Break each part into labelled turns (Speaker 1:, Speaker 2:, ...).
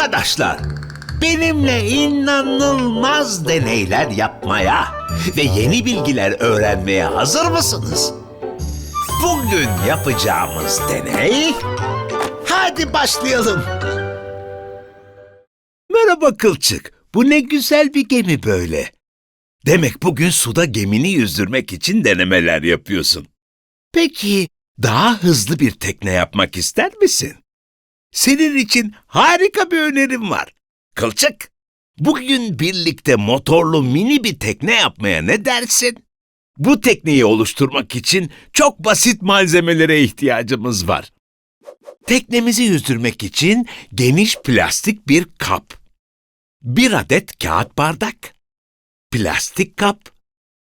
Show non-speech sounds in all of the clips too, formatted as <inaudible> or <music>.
Speaker 1: Arkadaşlar, benimle inanılmaz deneyler yapmaya ve yeni bilgiler öğrenmeye hazır mısınız? Bugün yapacağımız deney... Hadi başlayalım. Merhaba Kılçık. Bu ne güzel bir gemi böyle. Demek bugün suda gemini yüzdürmek için denemeler yapıyorsun. Peki daha hızlı bir tekne yapmak ister misin? Senin için harika bir önerim var. Kılçık, bugün birlikte motorlu mini bir tekne yapmaya ne dersin? Bu tekneyi oluşturmak için çok basit malzemelere ihtiyacımız var. Teknemizi yüzdürmek için geniş plastik bir kap, bir adet kağıt bardak, plastik kap,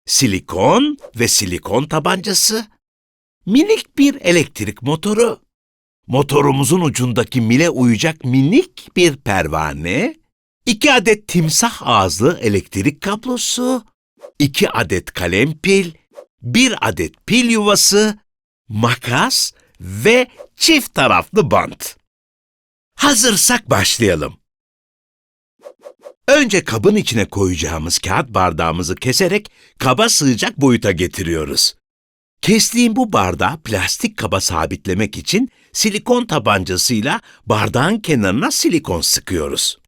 Speaker 1: silikon ve silikon tabancası, minik bir elektrik motoru, motorumuzun ucundaki mile uyacak minik bir pervane, iki adet timsah ağızlı elektrik kablosu, iki adet kalem pil, bir adet pil yuvası, makas ve çift taraflı bant. Hazırsak başlayalım. Önce kabın içine koyacağımız kağıt bardağımızı keserek kaba sığacak boyuta getiriyoruz. Kestiğim bu bardağı plastik kaba sabitlemek için silikon tabancasıyla bardağın kenarına silikon sıkıyoruz.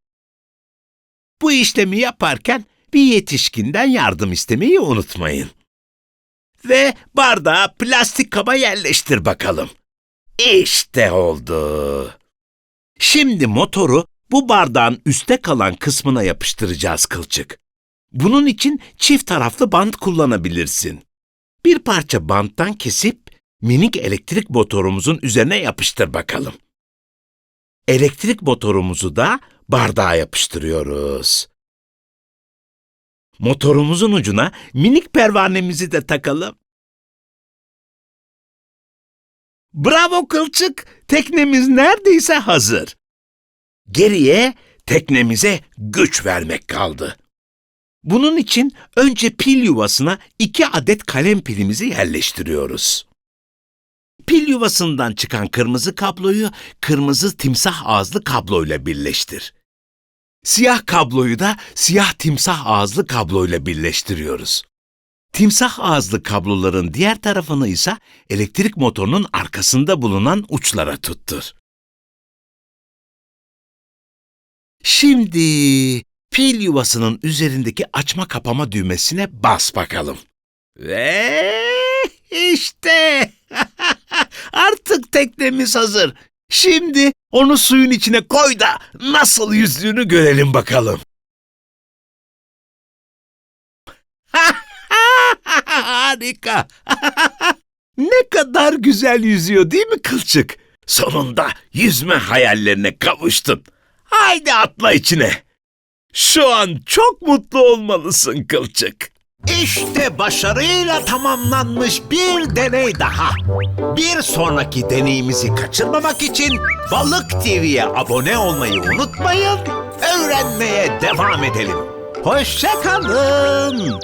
Speaker 1: Bu işlemi yaparken bir yetişkinden yardım istemeyi unutmayın. Ve bardağı plastik kaba yerleştir bakalım. İşte oldu. Şimdi motoru bu bardağın üstte kalan kısmına yapıştıracağız kılçık. Bunun için çift taraflı bant kullanabilirsin. Bir parça banttan kesip minik elektrik motorumuzun üzerine yapıştır bakalım. Elektrik motorumuzu da bardağa yapıştırıyoruz. Motorumuzun ucuna minik pervanemizi de takalım. Bravo kılçık, teknemiz neredeyse hazır. Geriye teknemize güç vermek kaldı. Bunun için önce pil yuvasına iki adet kalem pilimizi yerleştiriyoruz. Pil yuvasından çıkan kırmızı kabloyu kırmızı timsah ağızlı kabloyla birleştir. Siyah kabloyu da siyah timsah ağızlı kabloyla birleştiriyoruz. Timsah ağızlı kabloların diğer tarafını ise elektrik motorunun arkasında bulunan uçlara tuttur. Şimdi pil yuvasının üzerindeki açma kapama düğmesine bas bakalım. Ve işte <laughs> artık teknemiz hazır. Şimdi onu suyun içine koy da nasıl yüzdüğünü görelim bakalım. <laughs> Harika. <laughs> ne kadar güzel yüzüyor değil mi kılçık? Sonunda yüzme hayallerine kavuştun. Haydi atla içine. Şu an çok mutlu olmalısın kılçık. İşte başarıyla tamamlanmış bir deney daha. Bir sonraki deneyimizi kaçırmamak için Balık TV'ye abone olmayı unutmayın. Öğrenmeye devam edelim. Hoşçakalın.